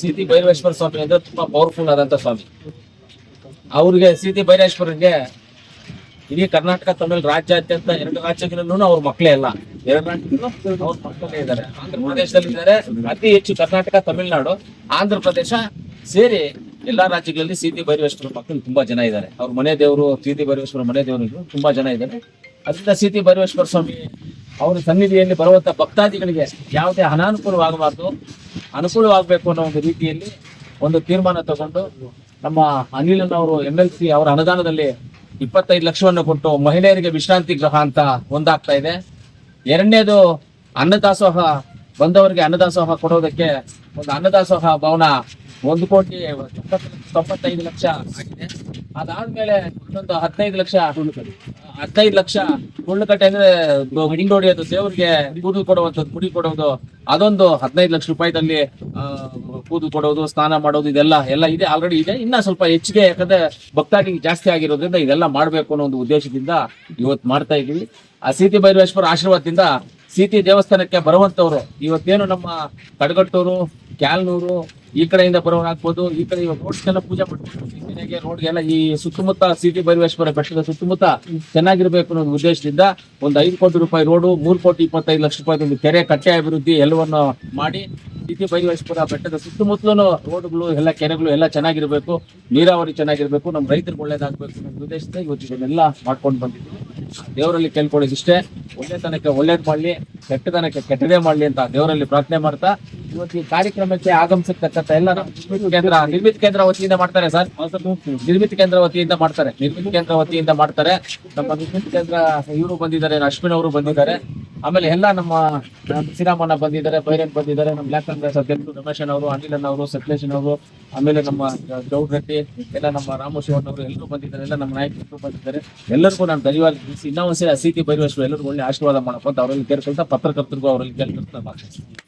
City Bhairaveshwara ಸ್ವಾಮಿ ಅಂದ್ರೆ ತುಂಬಾ powerful ಆದಂತ ಸ್ವಾಮಿ. ಅವ್ರಿಗೆ ಸೀತಿ ಭೈರೇಶ್ವರನ್ಗೆ ಇಡೀ ಕರ್ನಾಟಕ, ತಮಿಳು ರಾಜ್ಯಾದ್ಯಂತ ಎರಡು ರಾಜ್ಯಗಳಲ್ಲೂ ಅವ್ರ ಮಕ್ಕಳೇ ಅಲ್ಲ. ಎರಡು ಅವ್ರ ಮಕ್ಕಳೇ ಇದ್ದಾರೆ. ಆಂಧ್ರ ಪ್ರದೇಶದಲ್ಲಿ ಇದ್ದಾರೆ, ಅತಿ ಹೆಚ್ಚು ಕರ್ನಾಟಕ, ತಮಿಳುನಾಡು, ಆಂಧ್ರ ಪ್ರದೇಶ ಸೇರಿ ಎಲ್ಲಾ ರಾಜ್ಯಗಳಲ್ಲಿ ಸೀತಿ ಭೈರವೇಶ್ವರ ಮಕ್ಕಳು ತುಂಬಾ ಜನ ಇದ್ದಾರೆ. ಅವ್ರ ಮನೆ ದೇವರು ಸೀತಿ ಭೈರವೇಶ್ವರ ಮನೆ ದೇವರು ತುಂಬಾ ಜನ ಇದ್ದಾರೆ. ಅದರಿಂದ ಸೀತಿ ಭೈರವೇಶ್ವರ ಸ್ವಾಮಿ ಅವರ ಸನ್ನಿಧಿಯಲ್ಲಿ ಬರುವಂಥ ಭಕ್ತಾದಿಗಳಿಗೆ ಯಾವುದೇ ಅನಾನುಕೂಲವಾಗಬಾರ್ದು. ಅನುಕೂಲವಾಗಬೇಕು ಅನ್ನೋ ಒಂದು ರೀತಿಯಲ್ಲಿ ಒಂದು ತೀರ್ಮಾನ ತಗೊಂಡು ನಮ್ಮ ಅನಿಲನವರು ಎಂ ಎಲ್ ಸಿ ಅವರ ಅನುದಾನದಲ್ಲಿ ಇಪ್ಪತ್ತೈದು ಲಕ್ಷವನ್ನು ಕೊಟ್ಟು ಮಹಿಳೆಯರಿಗೆ ವಿಶ್ರಾಂತಿ ಗೃಹ ಅಂತ ಒಂದಾಗ್ತಾ ಇದೆ. ಎರಡನೇದು ಅನ್ನದಾಸೋಹ, ಬಂದವರಿಗೆ ಅನ್ನದಾಸೋಹ ಕೊಡೋದಕ್ಕೆ ಒಂದು ಅನ್ನದಾಸೋಹ ಭವನ ಒಂದು ಕೋಟಿ ತೊಂಬತ್ತು- ತೊಂಬತ್ತೈದು ಲಕ್ಷ ಆಗಿದೆ. ಅದಾದ್ಮೇಲೆ ಇನ್ನೊಂದು ಹದಿನೈದು ಲಕ್ಷ ಹದಿನೈದು ಲಕ್ಷ ಕುಳ್ಳುಕಟ್ಟೆ ಅಂದ್ರೆ ಹಿಂಡ್ ಅದು ದೇವ್ರಿಗೆ ಕೂದಲು ಕೊಡುವಂಥದ್ದು, ಪುಡಿ ಕೊಡೋದು ಅದೊಂದು ಹದಿನೈದು ಲಕ್ಷ ರೂಪಾಯಿದಲ್ಲಿ ಕೂದಲು ಕೊಡೋದು ಸ್ನಾನ ಮಾಡೋದು, ಇದೆಲ್ಲ, ಎಲ್ಲ ಇದೆ ಆಲ್ರೆಡಿ ಇದೆ. ಇನ್ನ ಸ್ವಲ್ಪ ಹೆಚ್ಚಿಗೆ, ಯಾಕಂದ್ರೆ ಭಕ್ತಾದಿ ಜಾಸ್ತಿ ಆಗಿರೋದ್ರಿಂದ ಇದೆಲ್ಲ ಮಾಡ್ಬೇಕು ಅನ್ನೋ ಒಂದು ಉದ್ದೇಶದಿಂದ ಇವತ್ತು ಮಾಡ್ತಾ ಇದೀವಿ ಆ ಸೀತಿ ಭೈರವೇಶ್ವರ ಆಶೀರ್ವಾದದಿಂದ ಸೀತಿ ದೇವಸ್ಥಾನಕ್ಕೆ ಬರುವಂತವ್ರು, ಇವತ್ತೇನು ನಮ್ಮ ಕಡಗಟ್ಟೂರು, ಕ್ಯಾಲ್ನೂರು ಈ ಕಡೆಯಿಂದ ಬರೋರು ಆಗ್ಬೋದು ಈ ಕಡೆ ಇವಾಗ ರೋಡ್ಸ್ಗೆಲ್ಲ ಪೂಜೆ ಮಾಡ್ಕೊಂಡು ರೋಡ್ಗೆಲ್ಲ ಈ ಸುತ್ತಮುತ್ತ ಸಿಟಿ ಭೈರವೇಶ್ವರ ಬೆಟ್ಟದ ಸುತ್ತಮುತ್ತ ಚೆನ್ನಾಗಿರ್ಬೇಕು ಅನ್ನೋ ಉದ್ದೇಶದಿಂದ ಒಂದು ಐದು ಕೋಟಿ ರೂಪಾಯಿ ರೋಡು, ಮೂರು ಕೋಟಿ ಇಪ್ಪತ್ತೈದು ಲಕ್ಷ ರೂಪಾಯಿ ಒಂದು ಕೆರೆ ಕಟ್ಟೆ ಅಭಿವೃದ್ಧಿ ಎಲ್ಲವನ್ನು ಮಾಡಿ ಸಿಟಿ ಭೈರವೇಶ್ವರ ಬೆಟ್ಟದ ಸುತ್ತಮುತ್ತಲೂ ರೋಡ್ಗಳು ಎಲ್ಲ ಕೆರೆಗಳು ಎಲ್ಲ ಚೆನ್ನಾಗಿರ್ಬೇಕು, ನೀರಾವರಿ ಚೆನ್ನಾಗಿರ್ಬೇಕು ನಮ್ಮ ರೈತರಿಗೆ ಒಳ್ಳೇದಾಗಬೇಕು ಅನ್ನೋ ಉದ್ದೇಶದಿಂದ ಇವತ್ತು ಇದನ್ನೆಲ್ಲ ಮಾಡ್ಕೊಂಡು ಬಂದಿದ್ದೀವಿ. ದೇವರಲ್ಲಿ ಕೇಳ್ಕೊಳ್ಳೋದು ಇಷ್ಟೇ ಒಳ್ಳೆತನಕ್ಕೆ ಒಳ್ಳೇದ್ ಮಾಡ್ಲಿ ಕೆಟ್ಟತನಕ್ಕೆ ಕೆಟ್ಟದೇ ಮಾಡ್ಲಿ ಅಂತ ದೇವರಲ್ಲಿ ಪ್ರಾರ್ಥನೆ ಮಾಡ್ತಾ, ಇವತ್ತು ಈ ಕಾರ್ಯಕ್ರಮಕ್ಕೆ ಆಗಮಿಸತಕ್ಕಂತ ಎಲ್ಲ ಕೇಂದ್ರ, ನಿರ್ಮಿತ ಕೇಂದ್ರ ವತಿಯಿಂದ ಮಾಡ್ತಾರೆ ಸರ್. ನಿರ್ಮಿತ ಕೇಂದ್ರ ವತಿಯಿಂದ ಮಾಡ್ತಾರೆ, ನಿರ್ಮಿತ ಕೇಂದ್ರ ವತಿಯಿಂದ ಮಾಡ್ತಾರೆ. ನಮ್ಮ ನಿರ್ಮಿತ ಕೇಂದ್ರ ಇವರು ಬಂದಿದ್ದಾರೆ, ಅಶ್ವಿನ್ ಅವರು ಬಂದಿದ್ದಾರೆ. ಆಮೇಲೆ ಎಲ್ಲ ನಮ್ಮ ಶ್ರೀರಾಮಣ್ಣ ಬಂದಿದ್ದಾರೆ, ಬೈರನ್ ಬಂದಿದ್ದಾರೆ, ನಮ್ಮ ಬ್ಲಾಕ್ ಕಾಂಗ್ರೆಸ್ ಅಧ್ಯಕ್ಷರು ರಮೇಶನ್ ಅವರು ಅನಿಲನ್ ಅವರು ಸಕಲೇಶನ್ ಅವರು ಆಮೇಲೆ ನಮ್ಮ ಗೌಡ್ ರೆಡ್ಡಿ ಎಲ್ಲ ನಮ್ಮ ರಾಮು ಶಿವಣ್ಣ ಅವರು ಎಲ್ಲರೂ ಬಂದಿದ್ದಾರೆ, ಎಲ್ಲ ನಮ್ಮ ನಾಯಕರು ಬಂದಿದ್ದಾರೆ. ಎಲ್ಲರಿಗೂ ನಾನು ಧನ್ಯವಾದ ತಿಳಿಸಿ. ಅಸಿತಿ ಒಂದ್ಸರಿ ಆ ಸಿಟಿ ಬೈರೇಶ್ವರ ಎಲ್ಲರಿಗೂ ಒಳ್ಳೆ ಆಶೀರ್ವಾದ ಮಾಡಪ್ಪ ಅಂತ ಅವರಲ್ಲಿ ಕೇಳ್ಕೊಳ್ತಾ ಪತ್ರಕರ್ತರಿಗೂ ಅವರಲ್ಲಿ ಕೇಳ್ಕೊಳ್ತಾ ಮಾತಾಡ್ತೀನಿ